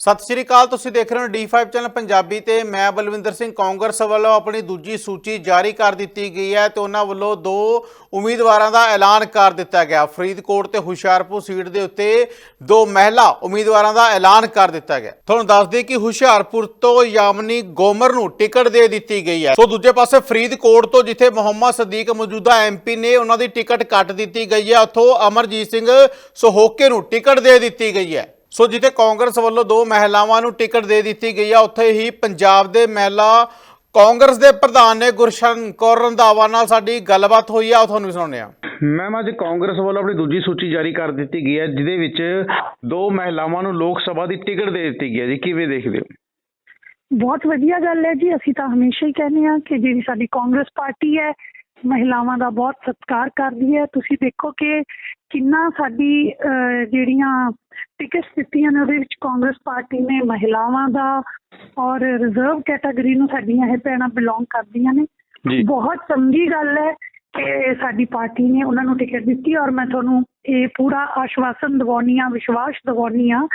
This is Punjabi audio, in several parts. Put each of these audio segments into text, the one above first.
ਸਤਿ ਸ਼੍ਰੀ ਅਕਾਲ, ਤੁਸੀਂ ਦੇਖ ਰਹੇ ਹੋ D5 ਚੈਨਲ ਪੰਜਾਬੀ ਤੇ ਮੈਂ ਬਲਵਿੰਦਰ ਸਿੰਘ ਕਾਂਗਰਸ ਵੱਲੋਂ ਆਪਣੀ ਦੂਜੀ ਸੂਚੀ ਜਾਰੀ ਕਰ ਦਿੱਤੀ ਗਈ ਹੈ ਤੇ ਉਹਨਾਂ ਵੱਲੋਂ ਦੋ ਉਮੀਦਵਾਰਾਂ ਦਾ ਐਲਾਨ ਕਰ ਦਿੱਤਾ ਗਿਆ। ਫਰੀਦਕੋਟ ਤੇ ਹੁਸ਼ਿਆਰਪੁਰ ਸੀਟ ਦੇ ਉੱਤੇ ਦੋ ਮਹਿਲਾ ਉਮੀਦਵਾਰਾਂ ਦਾ ਐਲਾਨ ਕਰ ਦਿੱਤਾ ਗਿਆ। ਤੁਹਾਨੂੰ ਦੱਸ ਦਈਏ ਕਿ ਹੁਸ਼ਿਆਰਪੁਰ ਤੋਂ ਯਾਮਨੀ ਗੋਮਰ ਨੂੰ ਟਿਕਟ ਦੇ ਦਿੱਤੀ ਗਈ ਹੈ। ਸੋ ਦੂਜੇ ਪਾਸੇ ਫਰੀਦਕੋਟ ਤੋਂ ਜਿੱਥੇ ਮੁਹੰਮਦ ਸਦੀਕ ਮੌਜੂਦਾ ਐਮਪੀ ਨੇ ਉਹਨਾਂ ਦੀ ਟਿਕਟ ਕੱਟ ਦਿੱਤੀ ਗਈ ਹੈ, ਉੱਥੋਂ ਅਮਰਜੀਤ ਸਿੰਘ ਸੋਹੋਕੇ ਨੂੰ ਟਿਕਟ ਦੇ ਦਿੱਤੀ ਗਈ ਹੈ। ਸੋ ਜਿੱਥੇ ਕਾਂਗਰਸ ਵੱਲੋਂ ਦੋ ਮਹਿਲਾਵਾਂ ਨੂੰ ਟਿਕਟ ਦੇ ਦਿੱਤੀ ਗਈ ਆ ਉੱਥੇ ਹੀ ਪੰਜਾਬ ਦੇ ਮਹਿਲਾ ਕਾਂਗਰਸ ਦੇ ਪ੍ਰਧਾਨ ਨੇ ਗੁਰਸ਼ਨ ਕੌਰ ਰੰਧਾਵਾ ਨਾਲ ਸਾਡੀ ਗੱਲਬਾਤ ਹੋਈ ਆ ਉਹ ਤੁਹਾਨੂੰ ਵੀ ਸੁਣਾਉਂਦੇ ਆ ਮੈਮ ਅੱਜ ਕਾਂਗਰਸ ਵੱਲੋਂ ਆਪਣੀ ਦੂਜੀ ਸੂਚੀ ਜਾਰੀ ਕਰ ਦਿੱਤੀ ਗਈ ਹੈ ਜਿਹਦੇ ਵਿੱਚ ਦੋ ਮਹਿਲਾਵਾਂ ਨੂੰ ਲੋਕ ਸਭਾ ਦੀ ਟਿਕਟ ਦੇ ਦਿੱਤੀ ਗਈ ਹੈ ਜੀ। ਕਿਵੇਂ ਦੇਖਦੇ ਹੋ? ਬਹੁਤ ਵਧੀਆ ਗੱਲ ਹੈ ਜੀ। ਅਸੀਂ ਤਾਂ ਹਮੇਸ਼ਾ ਹੀ ਕਹਿੰਦੇ ਆ ਕਿ ਜਿਹੜੀ ਸਾਡੀ ਕਾਂਗਰਸ ਪਾਰਟੀ ਹੈ ਮਹਿਲਾਵਾਂ ਦਾ ਬਹੁਤ ਸਤਿਕਾਰ ਕਰਦੀ ਹੈ। ਤੁਸੀਂ ਦੇਖੋ ਕਿ ਕਿੰਨਾ ਸਾਡੀ ਜਿਹੜੀਆਂ ਟਿਕਟਸ ਦਿੱਤੀਆਂ ਨੇ ਉਹਦੇ ਵਿੱਚ ਕਾਂਗਰਸ ਪਾਰਟੀ ਨੇ ਮਹਿਲਾਵਾਂ ਦਾ ਔਰ ਰਿਜ਼ਰਵ ਕੈਟਾਗਰੀ ਨੂੰ ਸਾਡੀਆਂ ਇਹ ਭੈਣਾਂ ਬਿਲੋਂਗ ਕਰਦੀਆਂ ਨੇ। ਬਹੁਤ ਚੰਗੀ ਗੱਲ ਹੈ ਕਿ ਸਾਡੀ ਪਾਰਟੀ ਨੇ ਉਹਨਾਂ ਨੂੰ ਟਿਕਟ ਦਿੱਤੀ ਔਰ ਮੈਂ ਤੁਹਾਨੂੰ ਇਹ ਪੂਰਾ ਆਸ਼ਵਾਸਨ ਦਿਵਾਉਂਦੀ ਹਾਂ ਵਿਸ਼ਵਾਸ ਦਿਵਾਉਂਦੀ ਹਾਂ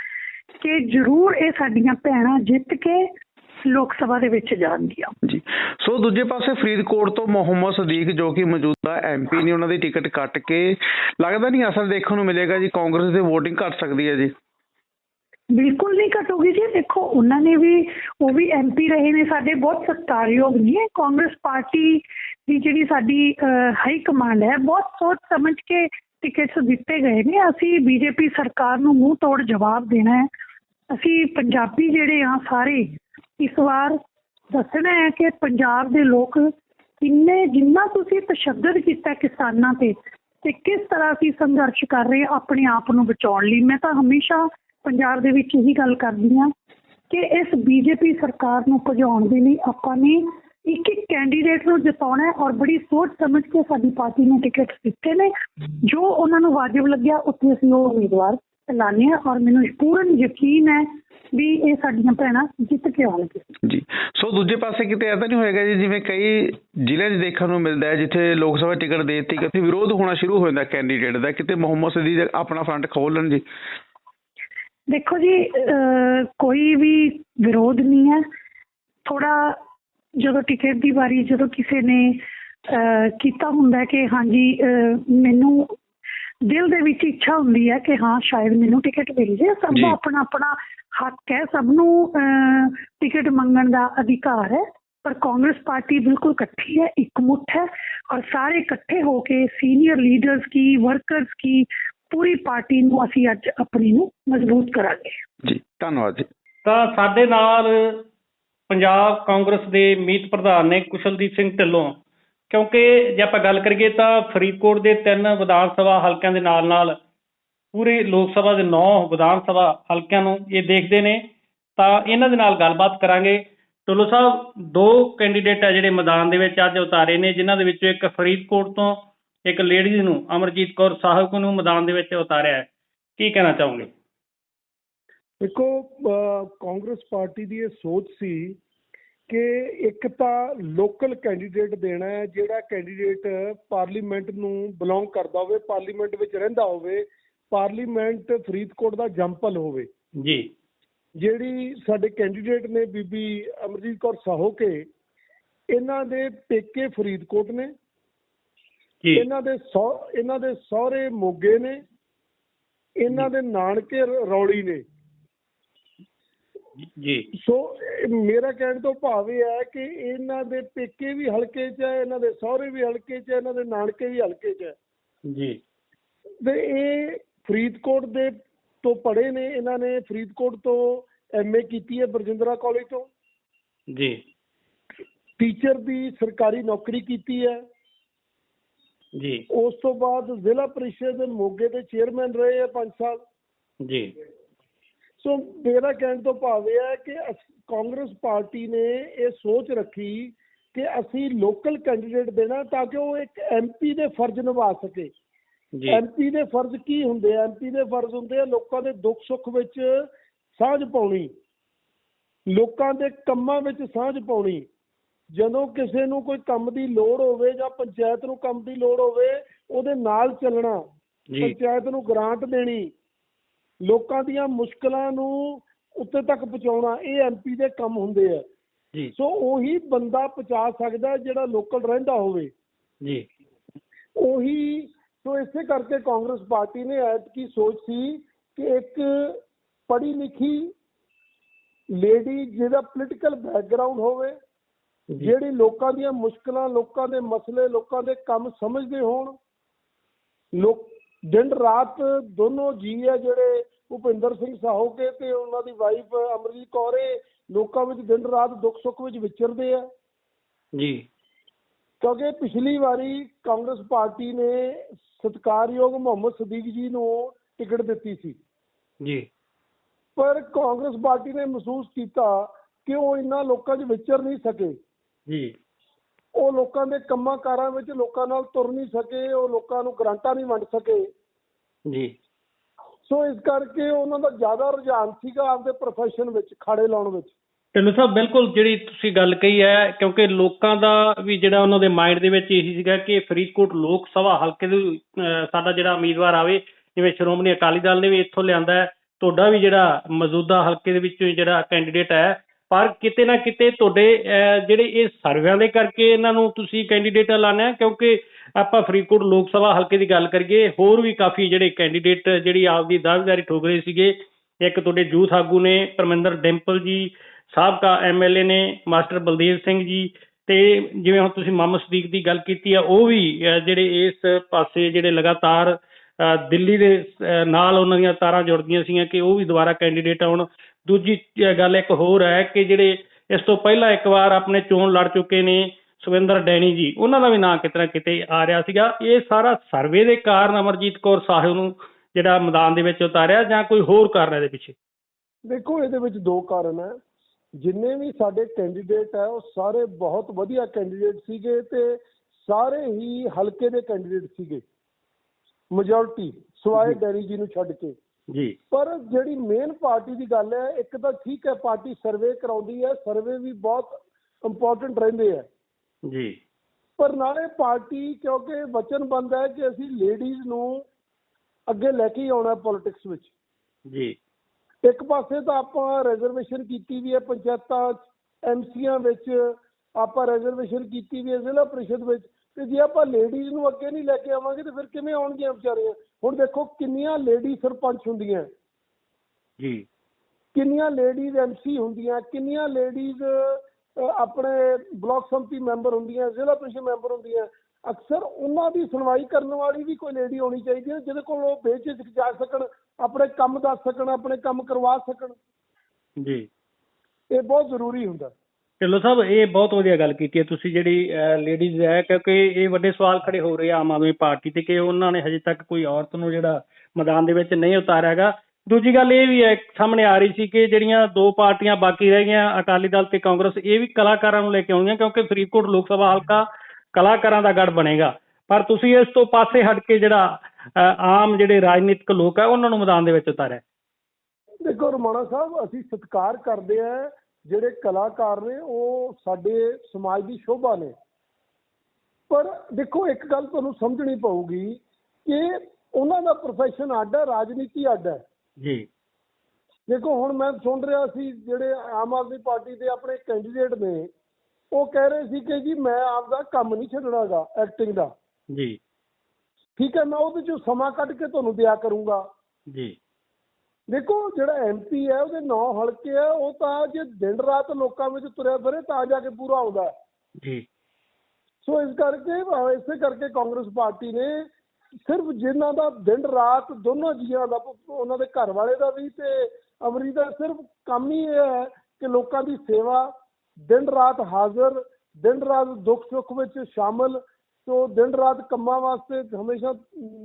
ਕਿ ਜ਼ਰੂਰ ਇਹ ਸਾਡੀਆਂ ਭੈਣਾਂ ਜਿੱਤ ਕੇ ਲੋਕ ਸਭਾ ਦੇ ਵਿੱਚ ਜਾਣਗੀਆਂ। ਜੀ। ਸੋ ਦੂਜੇ ਪਾਸੇ ਫਰੀਦਕੋਟ ਤੋਂ ਮੁਹੰਮਦ ਸਦੀਕ ਜੋ ਕਿ ਮੌਜੂਦਾ ਐਮਪੀ ਨੇ ਉਹਨਾਂ ਦੀ ਟਿਕਟ ਕੱਟ ਕੇ ਲੱਗਦਾ ਨਹੀਂ ਅਸਰ ਦੇਖਣ ਨੂੰ ਮਿਲੇਗਾ ਜੀ ਕਾਂਗਰਸ ਦੀ VOTING ਘਟ ਸਕਦੀ ਹੈ ਜੀ। ਬਿਲਕੁਲ ਨਹੀਂ ਘਟੂਗੀ ਜੀ। ਦੇਖੋ ਉਹਨਾਂ ਨੇ ਵੀ ਉਹ ਵੀ ਐਮਪੀ ਰਹੇ ਨੇ ਸਾਡੇ ਬਹੁਤ ਸਤਿਕਾਰਯੋਗ ਨੇ। ਕਾਂਗਰਸ ਪਾਰਟੀ ਦੀ ਜਿਹੜੀ ਸਾਡੀ ਹਾਈ ਕਮਾਂਡ ਹੈ ਬਹੁਤ ਸੋਚ ਸਮਝ ਕੇ ਟਿਕਟਸ ਦਿੱਤੇ ਗਏ ਨੇ। ਅਸੀਂ ਬੀਜੇਪੀ ਸਰਕਾਰ ਨੂੰ ਮੂੰਹ ਤੋੜ ਜਵਾਬ ਦੇਣਾ ਹੈ। ਅਸੀਂ ਪੰਜਾਬੀ ਜਿਹੜੇ ਆ ਸਾਰੇ ਇਸ ਵਾਰ ਦੱਸਣਾ ਹੈ ਕਿ ਪੰਜਾਬ ਦੇ ਲੋਕ ਕਿੰਨੇ, ਜਿੰਨਾ ਤੁਸੀਂ ਤਸ਼ੱਦਦ ਕੀਤਾ ਕਿਸਾਨਾਂ ਤੇ ਤੇ ਕਿਸ ਤਰ੍ਹਾਂ ਅਸੀਂ ਸੰਘਰਸ਼ ਕਰ ਰਹੇ ਆਪਣੇ ਆਪ ਨੂੰ ਬਚਾਉਣ ਲਈ, ਮੈਂ ਤਾਂ ਹਮੇਸ਼ਾ ਪੰਜਾਬ ਦੇ ਵਿੱਚ ਇਹੀ ਗੱਲ ਕਰਦੀ ਹਾਂ ਕਿ ਇਸ ਬੀਜੇਪੀ ਸਰਕਾਰ ਨੂੰ ਭਜਾਉਣ ਦੇ ਲਈ ਆਪਾਂ ਨੇ ਇੱਕ ਇੱਕ ਕੈਂਡੀਡੇਟ ਨੂੰ ਜਿਤਾਉਣਾ ਹੈ ਔਰ ਬੜੀ ਸੋਚ ਸਮਝ ਕੇ ਸਾਡੀ ਪਾਰਟੀ ਨੂੰ ਟਿਕਟ ਦਿੱਤੇ ਨੇ। ਜੋ ਉਹਨਾਂ ਨੂੰ ਵਾਜਬ ਲੱਗਿਆ, ਉੱਥੇ ਅਸੀਂ ਉਹ ਉਮੀਦਵਾਰ ਐਲਾਨੇ ਆ ਔਰ ਮੈਨੂੰ ਪੂਰਨ ਯਕੀਨ ਹੈ ਵੀ ਇਹ ਸਾਡੀਆਂ ਭੈਣਾਂ ਜਿੱਤ ਕੇ ਆਉਣਗੇ ਜੀ। ਸੋ ਦੂਜੇ ਪਾਸੇ ਕਿਤੇ ਐਸਾ ਨਹੀਂ ਹੋਏਗਾ ਜੀ ਜਿਵੇਂ ਕਈ ਜ਼ਿਲ੍ਹਿਆਂ 'ਚ ਦੇਖਣ ਨੂੰ ਮਿਲਦਾ ਹੈ ਜਿੱਥੇ ਲੋਕ ਸਭਾ ਟਿਕਟ ਦੇ ਦਿੱਤੀ ਕਿ ਉੱਥੇ ਵਿਰੋਧ ਹੋਣਾ ਸ਼ੁਰੂ ਹੋ ਜਾਂਦਾ ਕੈਂਡੀਡੇਟ ਦਾ ਕਿਤੇ ਮੁਹੰਮਦ ਸਦੀਕ ਆਪਣਾ ਫਰੰਟ ਖੋਲ ਲੈਣ ਜੀ। ਦੇਖੋ ਜੀ ਕੋਈ ਵੀ ਵਿਰੋਧ ਨਹੀਂ ਹੈ। ਥੋੜਾ ਜਦੋਂ ਟਿਕਟ ਦੀ ਵਾਰੀ ਜਦੋਂ ਕਿਸੇ ਨੇ ਕੀਤਾ ਹੁੰਦਾ ਕਿ ਹਾਂਜੀ ਮੈਨੂੰ ਦਿਲ ਦੇ ਵਿੱਚ ਇੱਛਾ ਹੁੰਦੀ ਹੈ ਕਿ ਹਾਂ ਸ਼ਾਇਦ ਮੈਨੂੰ ਟਿਕਟ ਮਿਲ ਜੇ। ਸਭ। ਦਾ ਆਪਣਾ ਆਪਣਾ ਹੱਕ ਹੈ ਸਭ ਨੂੰ ਟਿਕਟ ਮੰਗਣ ਦਾ ਅਧਿਕਾਰ ਹੈ ਪਰ ਕਾਂਗਰਸ ਪਾਰਟੀ ਬਿਲਕੁਲ ਇਕੱਠੀ ਹੈ ਇਕਮੁੱਠ ਹੈ ਔਰ ਸਾਰੇ ਇਕੱਠੇ ਹੋ ਕੇ ਸੀਨੀਅਰ ਲੀਡਰਸ ਕੀ ਵਰਕਰਸ ਕੀ ਪੂਰੀ ਪਾਰਟੀ ਨੂੰ ਅਸੀਂ ਅੱਜ ਆਪਣੀ ਨੂੰ ਮਜ਼ਬੂਤ ਕਰਾਂਗੇ। ਜੀ ਧੰਨਵਾਦ ਜੀ। ਤਾਂ ਸਾਡੇ ਨਾਲ ਪੰਜਾਬ ਕਾਂਗਰਸ ਦੇ ਮੀਤ ਪ੍ਰਧਾਨ ਨੇ ਕੁਸ਼ਲਦੀਪ ਸਿੰਘ ਢਿੱਲੋਂ। ਕਿਉਂਕਿ ਜੇ ਆਪਾਂ ਗੱਲ ਕਰੀਏ ਤਾਂ ਫਰੀਦਕੋਟ ਦੇ ਤਿੰਨ ਵਿਧਾਨ ਸਭਾ ਹਲਕਿਆਂ ਦੇ ਨਾਲ ਨਾਲ ਪੂਰੇ ਲੋਕ ਸਭਾ ਦੇ 9 ਵਿਧਾਨ ਸਭਾ ਹਲਕਿਆਂ ਨੂੰ ਇਹ ਦੇਖਦੇ ਨੇ, ਤਾਂ ਇਹਨਾਂ ਦੇ ਨਾਲ ਗੱਲਬਾਤ ਕਰਾਂਗੇ। ਟੋਲੋ ਸਾਹਿਬ, ਦੋ ਕੈਂਡੀਡੇਟ ਆ ਜਿਹੜੇ ਮੈਦਾਨ ਦੇ ਵਿੱਚ ਅੱਜ ਉਤਾਰੇ ਨੇ, ਜਿਨ੍ਹਾਂ ਦੇ ਵਿੱਚੋਂ ਇੱਕ ਫਰੀਦਕੋਟ ਤੋਂ ਇੱਕ ਲੇਡੀਜ਼ ਨੂੰ, ਅਮਰਜੀਤ ਕੌਰ ਸਾਹਿਬ ਨੂੰ ਮੈਦਾਨ ਦੇ ਵਿੱਚ ਉਤਾਰਿਆ ਹੈ। ਕੀ ਕਹਿਣਾ ਚਾਹੋਗੇ? ਦੇਖੋ, ਅਹ, ਕਾਂਗਰਸ ਪਾਰਟੀ ਦੀ ਇਹ ਸੋਚ ਸੀ ਕਿ ਇੱਕ ਤਾਂ ਲੋਕਲ ਕੈਂਡੀਡੇਟ ਦੇਣਾ ਹੈ, ਜਿਹੜਾ ਕੈਂਡੀਡੇਟ ਪਾਰਲੀਮੈਂਟ ਨੂੰ ਬਿਲੋਂਗ ਕਰਦਾ ਹੋਵੇ ਪਾਰਲੀਮੈਂਟ ਵਿੱਚ ਰਹਿੰਦਾ ਹੋਵੇ ਪਾਰਲੀਮੈਂਟ ਫਰੀਦਕੋਟ ਦਾ ਜੰਪਲ ਹੋਵੇ। ਜੀ। ਜਿਹੜੀ ਸਾਡੇ ਕੈਂਡੀਡੇਟ ਨੇ ਬੀਬੀ ਅਮਰਜੀਤ ਕੌਰ ਸਾਹੋਕੇ ਇਹਨਾਂ ਦੇ ਪੇਕੇ ਫਰੀਦਕੋਟ ਨੇ। ਜੀ। ਇਹਨਾਂ ਦੇ ਇਹਨਾਂ ਦੇ ਸਹੁਰੇ ਮੋਗੇ ਨੇ। ਇਹਨਾਂ ਦੇ ਨਾਨਕੇ ਰੌਲੀ ਨੇ। ਜੀ। ਸੋ ਮੇਰਾ ਕਹਿਣ ਤੋਂ ਭਾਵ ਇਹ ਹੈ ਕਿ ਇਹਨਾਂ ਦੇ ਪੇਕੇ ਵੀ ਹਲਕੇ 'ਚ ਹੈ ਇਹਨਾਂ ਦੇ ਸਹੁਰੇ ਵੀ ਹਲਕੇ 'ਚ ਹੈ ਇਹਨਾਂ ਦੇ ਨਾਨਕੇ ਵੀ ਹਲਕੇ 'ਚ ਹੈ। ਜੀ। ਤੇ ਇਹ ਫਰੀਦਕੋਟ ਦੇ ਤੋਂ ਪੜ੍ਹੇ ਨੇ ਇਹਨਾਂ ਨੇ ਫਰੀਦਕੋਟ ਤੋਂ ਐਮਏ ਕੀਤੀ ਹੈ ਬਰਜਿੰਦਰਾ ਕਾਲਜ ਤੋਂ। ਜੀ। ਟੀਚਰ ਦੀ ਸਰਕਾਰੀ ਨੌਕਰੀ ਕੀਤੀ ਹੈ। ਜੀ। ਉਸ ਤੋਂ ਬਾਅਦ ਜ਼ਿਲ੍ਹਾ ਪਰਿਸ਼ਦ ਦੇ ਮੋਗੇ ਦੇ ਚੇਅਰਮੈਨ ਰਹੇ ਆ 5 ਸਾਲ। ਜੀ। ਸੋ ਮੇਰਾ ਕਹਿਣ ਤੋਂ ਭਾਵ ਇਹ ਹੈ ਕਿ ਅਸ- ਕਾਂਗਰਸ ਪਾਰਟੀ ਨੇ ਇਹ ਸੋਚ ਰੱਖੀ ਕਿ ਅਸੀਂ ਲੋਕਲ ਕੈਂਡੀਡੇਟ ਦੇਣਾ ਤਾਂ ਕਿ ਉਹ ਇੱਕ ਐਮਪੀ ਦੇ ਫਰਜ਼ ਨਿਭਾ ਸਕੇ। ਐਮਪੀ ਦੇ ਫਰਜ਼ ਕੀ ਹੁੰਦੇ ਆ? ਐਮਪੀ ਦੇ ਫਰਜ਼ ਹੁੰਦੇ ਆ ਲੋਕਾਂ ਦੇ ਦੁੱਖ ਸੁੱਖ ਵਿੱਚ ਸਾਂਝ ਪਾਉਣੀ। ਲੋਕਾਂ ਦੇ ਕੰਮਾਂ ਵਿੱਚ ਸਾਂਝ ਪਾਉਣੀ। ਜਦੋਂ ਕਿਸੇ ਨੂੰ ਕੋਈ ਕੰਮ ਦੀ ਲੋੜ ਹੋਵੇ ਜਾਂ ਪੰਚਾਇਤ ਨੂੰ ਕੰਮ ਦੀ ਲੋੜ ਹੋਵੇ ਉਹਦੇ ਨਾਲ ਚੱਲਣਾ ਪੰਚਾਇਤ ਨੂੰ ਗ੍ਰਾਂਟ ਦੇਣੀ ਲੋਕਾਂ ਦੀਆਂ ਮੁਸ਼ਕਲਾਂ ਨੂੰ ਉੱਤੇ ਤੱਕ ਪਹੁੰਚਾਉਣਾ ਇਹ ਐਮਪੀ ਦੇ ਕੰਮ ਹੁੰਦੇ ਆ। ਜੀ। ਸੋ ਉਹੀ ਬੰਦਾ ਪਹੁੰਚਾ ਸਕਦਾ ਜਿਹੜਾ ਲੋਕਲ ਰਹਿੰਦਾ ਹੋਵੇ। ਜੀ। ਉਹੀ ਸੋ ਇਸੇ ਕਰਕੇ ਕਾਂਗਰਸ ਪਾਰਟੀ ਨੇ ਐਤਕੀ ਸੋਚ ਸੀ ਕਿ ਇੱਕ ਪੜ੍ਹੀ ਲਿਖੀ ਲੇਡੀ ਜਿਹਦਾ ਪੋਲੀਟੀਕਲ ਬੈਕਗ੍ਰਾਉਂਡ ਹੋਵੇ ਜਿਹੜੀ ਲੋਕਾਂ ਦੀਆਂ ਮੁਸ਼ਕਲਾਂ ਲੋਕਾਂ ਦੇ ਮਸਲੇ ਲੋਕਾਂ ਦੇ ਕੰਮ ਸਮਝਦੇ ਹੋਣ। ਲੋਕ ਦਿਨ ਰਾਤ ਦੋਨੋਂ ਜੀ ਆ ਜਿਹੜੇ ਭੁਪਿੰਦਰ ਸਿੰਘ ਸਾਹੋਕੇ ਤੇ ਉਹਨਾਂ ਦੀ ਵਾਈਫ ਅਮਰਜੀਤ ਕੌਰ ਲੋਕਾਂ ਵਿੱਚ ਦਿਨ ਰਾਤ ਦੁੱਖ ਸੁੱਖ ਵਿੱਚ ਵਿਚਰਦੇ ਆ। ਜੀ। ਕਿਉਂਕਿ ਪਿਛਲੀ ਵਾਰੀ ਕਾਂਗਰਸ ਪਾਰਟੀ ਨੇ ਸਤਿਕਾਰਯੋਗ ਮੁਹੰਮਦ ਸਦੀਕ ਜੀ ਨੂੰ ਟਿਕਟ ਦਿੱਤੀ ਸੀ। ਜੀ। ਪਰ ਕਾਂਗਰਸ ਪਾਰਟੀ ਨੇ ਮਹਿਸੂਸ ਕੀਤਾ ਕਿ ਉਹ ਇਹਨਾਂ ਲੋਕਾਂ 'ਚ ਵਿਚਰ ਨਹੀਂ ਸਕੇ। ਜੀ। ਉਹ ਲੋਕਾਂ ਦੇ ਕੰਮਾਂ ਕਾਰਾਂ ਵਿੱਚ ਲੋਕਾਂ ਨਾਲ ਤੁਰ ਨਹੀਂ ਸਕੇ ਉਹ ਲੋਕਾਂ ਨੂੰ ਗਰਾਂਟਾਂ ਨਹੀਂ ਵੰਡ ਸਕੇ। ਜੀ। ਸੋ ਇਸ ਕਰਕੇ ਉਹਨਾਂ ਦਾ ਜ਼ਿਆਦਾ ਰੁਝਾਨ ਸੀਗਾ ਆਪਦੇ ਪ੍ਰੋਫੈਸ਼ਨ ਵਿੱਚ ਖਾੜੇ ਲਾਉਣ ਵਿੱਚ। ਢਿੱਲੋਂ ਸਾਹਿਬ ਬਿਲਕੁਲ ਜਿਹੜੀ ਤੁਸੀਂ ਗੱਲ ਕਹੀ ਹੈ ਕਿਉਂਕਿ ਲੋਕਾਂ ਦਾ ਵੀ ਜਿਹੜਾ ਉਹਨਾਂ ਦੇ ਮਾਈਂਡ ਦੇ ਵਿੱਚ ਇਹੀ ਸੀਗਾ ਕਿ ਫਰੀਦਕੋਟ ਲੋਕ ਸਭਾ ਹਲਕੇ ਦੇ ਅਹ, ਸਾਡਾ ਜਿਹੜਾ ਉਮੀਦਵਾਰ ਆਵੇ ਜਿਵੇਂ ਸ਼੍ਰੋਮਣੀ ਅਕਾਲੀ ਦਲ ਨੇ ਵੀ ਇੱਥੋਂ ਲਿਆਂਦਾ ਹੈ ਤੁਹਾਡਾ ਵੀ ਜਿਹੜਾ ਮੌਜੂਦਾ ਹਲਕੇ ਦੇ ਵਿੱਚੋਂ ਹੀ ਜਿਹੜਾ ਕੈਂਡੀਡੇਟ ਹੈ ਪਰ ਕਿਤੇ ਨਾ ਕਿਤੇ ਤੁਹਾਡੇ ਅਹ, ਜਿਹੜੇ ਇਹ ਸਰਵਿਆਂ ਦੇ ਕਰਕੇ ਇਹਨਾਂ ਨੂੰ ਤੁਸੀਂ ਕੈਂਡੀਡੇਟ ਲਾਣਾ ਕਿਉਂਕਿ ਆਪਾਂ ਫਰੀਦਕੋਟ ਲੋਕ ਸਭਾ ਹਲਕੇ ਦੀ ਗੱਲ ਕਰੀਏ ਹੋਰ ਵੀ ਕਾਫੀ ਜਿਹੜੇ ਕੈਂਡੀਡੇਟ ਜਿਹੜੀ ਆਪਦੀ ਦਾਅਵੇਦਾਰੀ ਠੋਕ ਰਹੇ ਸੀਗੇ ਇੱਕ ਤੁਹਾਡੇ ਯੂਥ ਆਗੂ ਨੇ ਪਰਮਿੰਦਰ ਡਿੰਪਲ ਜੀ ਸਾਬਕਾ ਐਮਐਲਏ ਨੇ ਮਾਸਟਰ ਬਲਦੇਵ ਸਿੰਘ ਜੀ ਤੇ ਜਿਵੇਂ ਹੁਣ ਤੁਸੀਂ ਮੁਹੰਮਦ ਸਦੀਕ ਦੀ ਗੱਲ ਕੀਤੀ ਆ, ਉਹ ਵੀ ਜਿਹੜੇ ਇਸ ਪਾਸੇ ਜਿਹੜੇ ਲਗਾਤਾਰ ਦਿੱਲੀ ਦੇ ਨਾਲ ਉਹਨਾਂ ਦੀਆਂ ਤਾਰਾਂ ਜੁੜਦੀਆਂ ਸੀਗੀਆਂ ਕਿ ਉਹ ਵੀ ਦੁਬਾਰਾ ਕੈਂਡੀਡੇਟ ਆਉਣ। ਦੂਜੀ ਗੱਲ ਇੱਕ ਹੋਰ ਹੈ ਕਿ ਜਿਹੜੇ ਇਸ ਤੋਂ ਪਹਿਲਾਂ ਇੱਕ ਵਾਰ ਆਪਣੇ ਚੋਣ ਲੜ ਚੁੱਕੇ ਨੇ ਸੁਵਿੰਦਰ ਡੈਣੀ ਜੀ, ਉਹਨਾਂ ਦਾ ਵੀ ਨਾਂ ਕਿਤੇ ਨਾ ਕਿਤੇ ਆ ਰਿਹਾ ਸੀਗਾ। ਇਹ ਸਾਰਾ ਸਰਵੇ ਦੇ ਕਾਰਨ ਅਮਰਜੀਤ ਕੌਰ ਸਾਹਿਬ ਨੂੰ ਜਿਹੜਾ ਮੈਦਾਨ ਦੇ ਵਿੱਚ ਉਤਾਰਿਆ ਜਾਂ ਕੋਈ ਹੋਰ ਕਾਰਨ ਇਹਦੇ ਪਿੱਛੇ? ਦੇਖੋ, ਇਹਦੇ ਵਿੱਚ ਦੋ ਕਾਰਨ ਹੈ। ਜਿੰਨੇ ਵੀ ਸਾਡੇ ਕੈਂਡੀਡੇਟ ਹੈ ਉਹ ਸਾਰੇ ਬਹੁਤ ਵਧੀਆ ਕੈਂਡੀਡੇਟ ਸੀਗੇ ਤੇ ਸਾਰੇ ਹੀ ਹਲਕੇ ਦੇ ਕੈਂਡੀਡੇਟ ਸੀਗੇ। ਮੈਜੋਰਟੀ ਸਵਾਏ ਡੈਰੀ ਜੀ ਨੂੰ ਛੱਡ ਕੇ। ਜੀ। ਪਰ ਜਿਹੜੀ ਮੇਨ ਪਾਰਟੀ ਦੀ ਗੱਲ ਹੈ ਇੱਕ ਤਾਂ ਠੀਕ ਹੈ ਪਾਰਟੀ ਸਰਵੇ ਕਰਾਉਂਦੀ ਹੈ ਸਰਵੇ ਵੀ ਬਹੁਤ ਇੰਪੋਰਟੈਂਟ ਰਹਿੰਦੇ ਆ। ਜੀ। ਪਰ ਨਾਲੇ ਪਾਰਟੀ ਕਿਉਂਕਿ ਵਚਨਬੰਦ ਹੈ ਕਿ ਅਸੀਂ ਲੇਡੀਜ਼ ਨੂੰ ਅੱਗੇ ਲੈ ਕੇ ਹੀ ਆਉਣਾ ਪੋਲਿਟਿਕਸ ਵਿੱਚ। ਜੀ। ਇੱਕ ਪਾਸੇ ਤਾਂ ਆਪਾਂ ਰਿਜ਼ਰਵੇਸ਼ਨ ਕੀਤੀ ਵੀ ਹੈ ਪੰਚਾਇਤਾਂ ਐਮਸੀਆਂ ਵਿੱਚ ਆਪਾਂ ਰਿਜ਼ਰਵੇਸ਼ਨ ਕੀਤੀ ਵੀ ਹੈ ਜ਼ਿਲ੍ਹਾ ਪ੍ਰੀਸ਼ਦ ਵਿੱਚ ਤੇ ਜੇ ਆਪਾਂ ਲੇਡੀਜ਼ ਨੂੰ ਅੱਗੇ ਨਹੀਂ ਲੈ ਕੇ ਆਵਾਂਗੇ ਤੇ ਫਿਰ ਕਿਵੇਂ ਆਉਣਗੀਆਂ ਵਿਚਾਰੀਆਂ ਹੁਣ ਦੇਖੋ ਕਿੰਨੀਆਂ ਲੇਡੀ ਸਰਪੰਚ ਹੁੰਦੀਆਂ। ਜੀ। ਕਿੰਨੀਆਂ ਲੇਡੀਜ਼ ਐਮਸੀ ਹੁੰਦੀਆਂ ਕਿੰਨੀਆਂ ਲੇਡੀਜ਼ ਆਪਣੇ ਬਲਾਕ ਸੰਮਤੀ ਮੈਂਬਰ ਹੁੰਦੀਆਂ ਜ਼ਿਲ੍ਹਾ ਪ੍ਰੀਸ਼ਦ ਮੈਂਬਰ ਹੁੰਦੀਆਂ। ਅਕਸਰ ਉਹਨਾਂ ਦੀ ਸੁਣਵਾਈ ਕਰਨ ਵਾਲੀ ਵੀ ਕੋਈ ਲੇਡੀ ਹੋਣੀ ਚਾਹੀਦੀ ਹੈ ਜਿਹਦੇ ਕੋਲ ਉਹ ਬੇਝਿਜਕ ਜਾ ਸਕਣ ਆਪਣੇ ਕੰਮ ਦੱਸ ਸਕਣ ਆਪਣੇ ਕੰਮ ਕਰਵਾ ਸਕਣ। ਜੀ। ਇਹ ਬਹੁਤ ਜ਼ਰੂਰੀ ਹੁੰਦਾ। ਢਿੱਲੋਂ ਸਾਹਿਬ ਇਹ ਬਹੁਤ ਵਧੀਆ ਗੱਲ ਕੀਤੀ ਹੈ ਤੁਸੀਂ ਜਿਹੜੀ ਲੇਡੀਜ਼ ਹੈ ਕਿਉਂਕਿ ਇਹ ਵੱਡੇ ਸਵਾਲ ਖੜੇ ਹੋ ਰਹੇ ਆ ਆਮ ਆਦਮੀ ਪਾਰਟੀ ਤੇ ਕਿ ਉਹਨਾਂ ਨੇ ਹਜੇ ਤੱਕ ਕੋਈ ਔਰਤ ਨੂੰ ਜਿਹੜਾ ਮੈਦਾਨ ਦੇ ਵਿੱਚ ਨਹੀਂ ਉਤਾਰਿਆਗਾ ਦੂਜੀ ਗੱਲ ਇਹ ਵੀ ਹੈ ਸਾਹਮਣੇ ਆ ਰਹੀ ਸੀ ਕਿ ਜਿਹੜੀਆਂ ਦੋ ਪਾਰਟੀਆਂ ਬਾਕੀ ਰਹਿ ਗਈਆਂ ਅਕਾਲੀ ਦਲ ਤੇ ਕਾਂਗਰਸ ਇਹ ਵੀ ਕਲਾਕਾਰਾਂ ਨੂੰ ਲੈ ਕੇ ਆਉਣਗੀਆਂ ਕਿਉਂਕਿ ਫਰੀਦਕੋਟ ਲੋਕ ਸਭਾ ਹਲਕਾ ਕਲਾਕਾਰਾਂ ਦਾ ਗੜ ਬਣੇਗਾ। ਪਰ ਤੁਸੀਂ ਇਸ ਤੋਂ ਪਾਸੇ ਹਟ ਕੇ ਜਿਹੜਾ ਆਮ ਜਿਹੜੇ ਰਾਜਨੀਤਿਕ ਲੋਕ ਆ ਉਹਨਾਂ ਨੂੰ ਮੈਦਾਨ ਦੇ ਵਿੱਚ ਉਤਾਰਿਆ। ਦੇਖੋ ਰਮਾਣਾ ਸਾਹਿਬ ਅਸੀਂ ਸਤਿਕਾਰ ਕਰਦੇ ਆ ਜਿਹੜੇ ਕਲਾਕਾਰ ਨੇ ਉਹ ਸਾਡੇ ਸਮਾਜ ਦੀ ਸ਼ੋਭਾ ਨੇ। ਪਰ ਦੇਖੋ ਇੱਕ ਗੱਲ ਤੁਹਾਨੂੰ ਸਮਝਣੀ ਪਊਗੀ ਕਿ ਉਹਨਾਂ ਦਾ ਪ੍ਰੋਫੈਸ਼ਨ ਅੱਡ ਹੈ ਰਾਜਨੀਤੀ ਅੱਡ ਹੈ ਜੀ। ਦੇਖੋ ਹੁਣ ਮੈਂ ਸੁਣ ਰਿਹਾ ਸੀ ਜਿਹੜੇ ਆਮ ਆਦਮੀ ਪਾਰਟੀ ਦੇ ਆਪਣੇ ਕੈਂਡੀਡੇਟ ਨੇ ਉਹ ਕਹਿ ਰਹੇ ਸੀ ਕਿ ਜੀ ਮੈਂ ਆਪਦਾ ਕੰਮ ਨਹੀਂ ਛੱਡਣਾਗਾ ਐਕਟਿੰਗ ਦਾ। ਜੀ। ਠੀਕ ਹੈ ਮੈਂ ਉਹਦੇ ਚੋਂ ਸਮਾਂ ਕੱਢ ਕੇ ਤੁਹਾਨੂੰ ਦਿਆ ਕਰੂੰਗਾ। ਜੀ। ਦੇਖੋ ਜਿਹੜਾ ਐਮਪੀ ਹੈ ਉਹਦੇ ਨੌ ਹਲਕੇ ਆ ਉਹ ਤਾਂ ਜੇ ਦਿਨ ਰਾਤ ਲੋਕਾਂ ਵਿੱਚ ਤੁਰਿਆ ਫਿਰੇ ਤਾਂ ਜਾ ਕੇ ਪੂਰਾ ਆਉਂਦਾ। ਜੀ। ਸੋ ਇਸ ਕਰਕੇ ਇਸੇ ਕਰਕੇ ਕਾਂਗਰਸ ਪਾਰਟੀ ਨੇ ਸਿਰਫ ਜਿਨ੍ਹਾਂ ਦਾ ਦਿਨ ਰਾਤ ਦੋਨੋਂ ਜੀਆਂ ਦਾ ਉਹਨਾਂ ਦੇ ਘਰ ਵਾਲੇ ਦਾ ਵੀ ਤੇ ਅਮਰੀ ਦਾ ਸਿਰਫ ਕੰਮ ਹੀ ਇਹ ਹੈ ਕਿ ਲੋਕਾਂ ਦੀ ਸੇਵਾ ਦਿਨ ਰਾਤ ਹਾਜ਼ਰ ਦਿਨ ਰਾਤ ਦੁੱਖ ਸੁੱਖ ਵਿੱਚ ਸ਼ਾਮਲ ਸੋ ਦਿਨ ਰਾਤ ਕੰਮਾਂ ਵਾਸਤੇ ਹਮੇਸ਼ਾ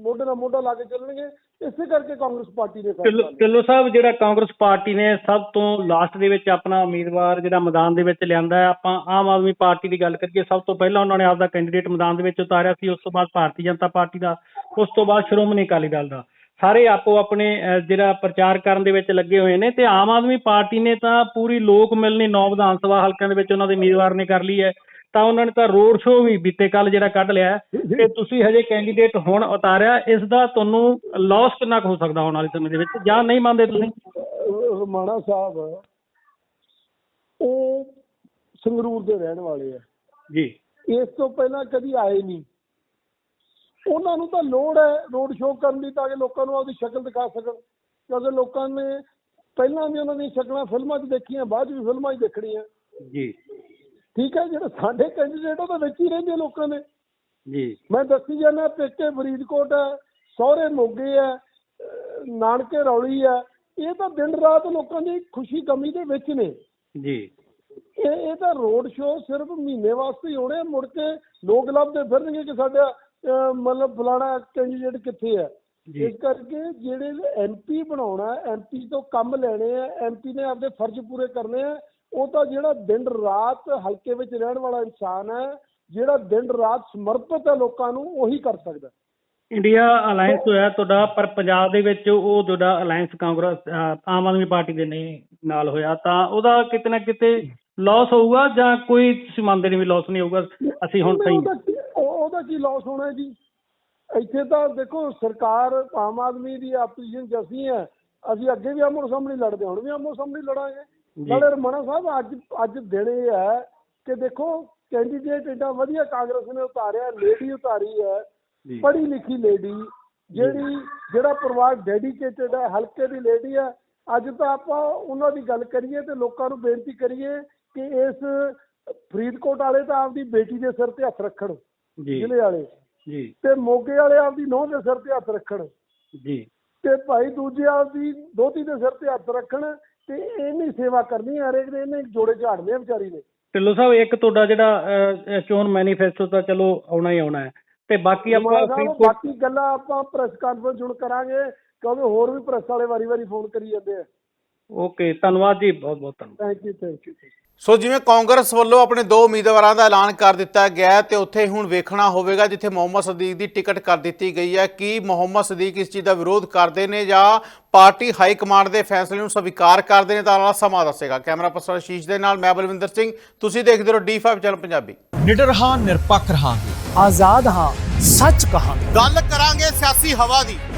ਮੋਢੇ ਨਾਲ ਮੋਢਾ ਲਾ ਕੇ ਚੱਲਣਗੇ। ਇਸੇ ਕਰਕੇ ਕਾਂਗਰਸ ਪਾਰਟੀ ਨੇ ਢਿੱਲੋਂ ਸਾਹਿਬ ਜਿਹੜਾ ਕਾਂਗਰਸ ਪਾਰਟੀ ਨੇ ਸਭ ਤੋਂ ਲਾਸਟ ਦੇ ਵਿੱਚ ਆਪਣਾ ਉਮੀਦਵਾਰ ਜਿਹੜਾ ਮੈਦਾਨ ਦੇ ਵਿੱਚ ਲਿਆਂਦਾ ਹੈ ਆਪਾਂ ਆਮ ਆਦਮੀ ਪਾਰਟੀ ਦੀ ਗੱਲ ਕਰੀਏ ਸਭ ਤੋਂ ਪਹਿਲਾਂ ਉਹਨਾਂ ਨੇ ਆਪਦਾ ਕੈਂਡੀਡੇਟ ਮੈਦਾਨ ਦੇ ਵਿੱਚ ਉਤਾਰਿਆ ਸੀ ਉਸ ਤੋਂ ਬਾਅਦ ਭਾਰਤੀ ਜਨਤਾ ਪਾਰਟੀ ਦਾ ਉਸ ਤੋਂ ਬਾਅਦ ਸ਼੍ਰੋਮਣੀ ਅਕਾਲੀ ਦਲ ਦਾ। ਸਾਰੇ ਆਪੋ ਆਪਣੇ ਜਿਹੜਾ ਪ੍ਰਚਾਰ ਕਰਨ ਦੇ ਵਿੱਚ ਲੱਗੇ ਹੋਏ ਨੇ ਤੇ ਆਮ ਆਦਮੀ ਪਾਰਟੀ ਨੇ ਤਾਂ ਪੂਰੀ ਲੋਕ ਮਿਲਣੀ ਨੌ ਵਿਧਾਨ ਸਭਾ ਹਲਕਿਆਂ ਦੇ ਵਿੱਚ ਉਹਨਾਂ ਦੇ ਉਮੀਦਵਾਰ ਨੇ ਕਰ ਲਈ ਹੈ ਤਾਂ ਉਹਨਾਂ ਨੇ ਤਾਂ ਰੋਡ ਸ਼ੋਅ ਵੀ ਬੀਤੇ ਕੱਲ ਜਿਹੜਾ ਕੱਢ ਲਿਆ ਤੇ ਤੁਸੀਂ ਹਜੇ ਕੈਂਡੀਡੇਟ ਹੁਣ ਉਤਾਰਿਆ ਇਸ ਦਾ ਤੁਹਾਨੂੰ ਲਾਸ ਕਿੰਨਾ ਹੋ ਸਕਦਾ ਆਉਣ ਵਾਲੇ ਸਮੇਂ ਦੇ ਵਿੱਚ ਜਾਂ ਨਹੀਂ ਮੰਨਦੇ ਤੁਸੀਂ? ਰਮਾਣਾ ਸਾਹਿਬ ਉਹ ਸੰਗਰੂਰ ਦੇ ਰਹਿਣ ਵਾਲੇ ਆ। ਜੀ। ਇਸ ਤੋਂ ਪਹਿਲਾਂ ਕਦੀ ਆਏ ਨਹੀਂ। ਉਹਨਾਂ ਨੂੰ ਤਾਂ ਲੋੜ ਹੈ ਰੋਡ ਸ਼ੋਅ ਕਰਨ ਦੀ ਤਾਂ ਕਿ ਲੋਕਾਂ ਨੂੰ ਆਪਦੀ ਸ਼ਕਲ ਦਿਖਾ ਸਕਣ। ਕਿਉਂਕਿ ਲੋਕਾਂ ਨੇ ਪਹਿਲਾਂ ਵੀ ਉਹਨਾਂ ਦੀਆਂ ਸ਼ਕਲਾਂ ਫਿਲਮਾਂ 'ਚ ਦੇਖੀਆਂ ਬਾਅਦ 'ਚ ਵੀ ਫਿਲਮਾਂ 'ਚ ਦੇਖਣੀਆਂ। ਜੀ। ਠੀਕ ਹੈ ਜਿਹੜੇ ਸਾਡੇ ਕੈਂਡੀਡੇਟ ਉਹਦੇ ਵਿੱਚ ਹੀ ਰਹਿੰਦੇ ਲੋਕਾਂ ਨੇ ਜੀ। ਮੈਂ ਦੱਸੀ ਜਾਂਦਾ ਪੇਕੇ ਫਰੀਦਕੋਟ ਹੈ ਸਹੁਰੇ ਮੋਗੇ ਹੈ ਨਾਨਕੇ ਰੌਲੀ ਹੈ। ਇਹ ਤਾਂ ਦਿਨ ਰਾਤ ਲੋਕਾਂ ਦੀ ਖੁਸ਼ੀ ਕਮੀ ਦੇ ਵਿੱਚ ਨੇ। ਜੀ। ਇਹ ਇਹ ਤਾਂ ਰੋਡ ਸ਼ੋਅ ਸਿਰਫ ਮਹੀਨੇ ਵਾਸਤੇ ਹੀ ਹੋਣੇ ਮੁੜ ਕੇ ਲੋਕ ਲੱਭਦੇ ਫਿਰਨਗੇ ਕਿ ਸਾਡਾ ਮਤਲਬ ਫਲਾਣਾ ਕੈਂਡੀਡੇਟ ਕਿੱਥੇ ਹੈ। ਇਸ ਕਰਕੇ ਜਿਹੜੇ ਐਮਪੀ ਬਣਾਉਣਾ ਐਮਪੀ ਤੋਂ ਕੰਮ ਲੈਣੇ ਆ ਐਮਪੀ ਨੇ ਆਪਦੇ ਫਰਜ਼ ਪੂਰੇ ਕਰਨੇ ਆ। ਉਹ ਤਾਂ ਜਿਹੜਾ ਦਿਨ ਰਾਤ ਹਲਕੇ ਵਿੱਚ ਰਹਿਣ ਵਾਲਾ ਇਨਸਾਨ ਹੈ ਜਿਹੜਾ ਦਿਨ ਰਾਤ ਸਮਰਪਿਤ ਹੈ ਲੋਕਾਂ ਨੂੰ ਉਹੀ ਕਰ ਸਕਦਾ। ਇੰਡੀਆ ਅਲਾਈਅੰਸ ਹੋਇਆ ਤੁਹਾਡਾ ਪਰ ਪੰਜਾਬ ਦੇ ਵਿੱਚ ਉਹ ਜਿਹੜਾ ਅਲਾਈਅੰਸ ਕਾਂਗਰਸ ਆਮ ਆਦਮੀ ਪਾਰਟੀ ਦੇ ਨੇ ਨਾਲ ਹੋਇਆ ਤਾਂ ਉਹਦਾ ਕਿਤੇ ਨਾ ਕਿਤੇ ਲਾਸ ਹੋਊਗਾ ਜਾਂ ਕੋਈ ਤੁਸੀਂ ਮੰਨਦੇ ਨਹੀਂ ਵੀ ਲਾਸ ਨਹੀਂ ਹੋਊਗਾ ਅਸੀਂ ਹੁਣ ਸਹੀ ਉਹਦਾ ਕੀ- ਲਾਸ ਹੋਣਾ ਜੀ। ਇੱਥੇ ਤਾਂ ਦੇਖੋ ਸਰਕਾਰ ਆਮ ਆਦਮੀ ਦੀ ਆਪੋਜੀਸ਼ਨ ਅਸੀਂ ਹੈ ਅਸੀਂ ਅੱਗੇ ਵੀ ਆਮੋ ਸਾਹਮਣੇ ਲੜਦੇ ਹਾਂ, ਹੁਣ ਵੀ ਆਮੋ ਸਾਹਮਣੇ ਲੜਾਂਗੇ। ਨਾਲੇ ਰਮਣਾ ਸਾਹਿਬ ਅੱਜ ਅੱਜ ਦਿਨ ਇਹ ਹੈ ਕਿ ਦੇਖੋ ਕੈਂਡੀਡੇਟ ਏਡਾ ਵਧੀਆ ਕਾਂਗਰਸ ਨੇ ਉਤਾਰਿਆ ਲੇਡੀ ਉਤਾਰੀ ਹੈ ਪੜ੍ਹੀ ਲਿਖੀ ਲੇਡੀ ਜਿਹੜੀ ਜਿਹੜਾ ਪਰਿਵਾਰ ਡੈਡੀਕੇਟਡ ਹੈ ਹਲਕੇ ਦੀ ਲੇਡੀ ਹੈ। ਅੱਜ ਤਾਂ ਆਪਾਂ ਉਹਨਾਂ ਦੀ ਗੱਲ ਕਰੀਏ ਤੇ ਲੋਕਾਂ ਨੂੰ ਬੇਨਤੀ ਕਰੀਏ ਕਿ ਇਸ ਫਰੀਦਕੋਟ ਵਾਲੇ ਤਾਂ ਆਪਦੀ ਬੇਟੀ ਦੇ ਸਿਰ ਤੇ ਹੱਥ ਰੱਖਣ। ਜੀ। ਜ਼ਿਲ੍ਹੇ ਵਾਲੇ। ਜੀ। ਤੇ ਮੋਗੇ ਵਾਲੇ ਆਪਦੀ ਨੂੰਹ ਦੇ ਸਿਰ ਤੇ ਹੱਥ ਰੱਖਣ। ਜੀ। ਤੇ ਭਾਈ ਦੂਜੇ ਆਪਦੀ ਦੋਤੀ ਦੇ ਸਿਰ ਤੇ ਹੱਥ ਰੱਖਣ ਤੇ ਇਹਨੀ ਸੇਵਾ ਕਰਨੀ ਹੈ ਹਰੇਕ ਦੇ ਇਹਨੇ ਜੋੜੇ ਝਾੜਨੇ ਆ ਵਿਚਾਰੀ ਨੇ ਢਿੱਲੋਂ ਸਾਹਿਬ ਇੱਕ ਤੁਹਾਡਾ ਜਿਹੜਾ ਚੋਣ ਮੈਨੀਫੈਸਟੋ ਤਾਂ ਚਲੋ ਆਉਣਾ ਹੀ ਆਉਣਾ ਹੈ। ਤੇ ਬਾਕੀ ਆਪਾਂ ਬਾਕੀ ਗੱਲਾਂ ਆਪਾਂ ਪ੍ਰੈਸ ਕਾਨਫਰੰਸ ਹੁਣ ਕਰਾਂਗੇ ਕਿਉਂਕਿ ਹੋਰ ਵੀ ਪ੍ਰੈਸ ਵਾਲੇ ਵਾਰੀ-ਵਾਰੀ ਫੋਨ ਕਰੀ ਜਾਂਦੇ ਆ। ਓਕੇ ਧੰਨਵਾਦ ਜੀ ਬਹੁਤ ਬਹੁਤ ਧੰਨਵਾਦ thank you thank you so ਜਿਵੇਂ ਕਾਂਗਰਸ ਵੱਲੋਂ ਆਪਣੇ ਦੋ ਉਮੀਦਵਾਰਾਂ ਦਾ ਐਲਾਨ ਕਰ ਦਿੱਤਾ ਗਿਆ ਹੈ ਤੇ ਉੱਥੇ ਹੁਣ ਵੇਖਣਾ ਹੋਵੇਗਾ ਜਿੱਥੇ ਮੁਹੰਮਦ ਸਦੀਕ ਦੀ ਟਿਕਟ ਕਰ ਦਿੱਤੀ ਗਈ ਹੈ ਕਿ ਮੁਹੰਮਦ ਸਦੀਕ ਇਸ ਚੀਜ਼ ਦਾ ਵਿਰੋਧ ਕਰਦੇ ਨੇ ਜਾਂ ਪਾਰਟੀ ਹਾਈ ਕਮਾਂਡ ਦੇ ਫੈਸਲੇ ਨੂੰ ਸਵੀਕਾਰ ਕਰਦੇ ਨੇ ਤਾਂ ਆਉਣ ਵਾਲਾ ਸਮਾਂ ਦੱਸੇਗਾ। ਕੈਮਰਾ ਪਰਸਨ ਆਸ਼ੀਸ਼ ਦੇ ਨਾਲ ਮੈਂ ਬਲਵਿੰਦਰ ਸਿੰਘ। ਤੁਸੀਂ ਦੇਖਦੇ ਰਹੋ D5 ਚੈਨਲ ਪੰਜਾਬੀ। ਨਿਡਰ ਹਾਂ ਨਿਰਪੱਖ ਰਹਾਂਗੇ। ਆਜ਼ਾਦ ਹਾਂ ਸੱਚ ਕਹਾਂਗੇ। ਗੱਲ ਕਰਾਂਗੇ ਸਿਆਸੀ ਹਵਾ ਦੀ।